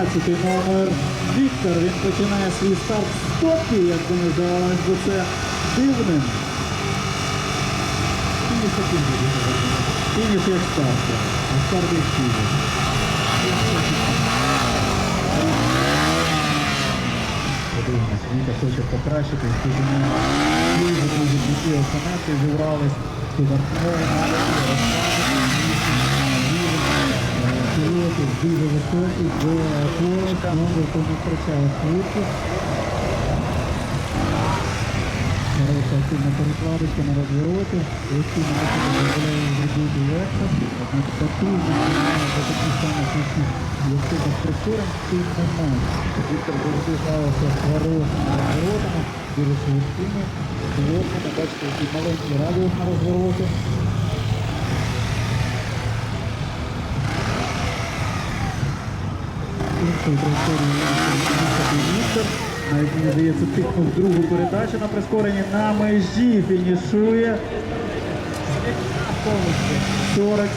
14 номер Віктор. Він починає свій старт з стопки, як би здавалось, бо це дивним. Фініш таким буде. Фініш як старт. А старт як фініш. Подивимось, Віка хоче покращити, дуже дуже круті опоненти зібрались. Студартмови, дуже високі, до поруч, не втрачає швидкість. Хороша активна перекладочка на розвороті. Активно дозволяє зробити легко. Однак немає за такі самі швидкі, як це з прискором, тим. Віктор грався з хорошими розворотами, дуже швидкими, плотними. Бачите, який маленький радіус на розвороті. Траєкторією Віктор. Навіть мені здається, тикнув другу передачу на прискоренні на межі фінішує. 47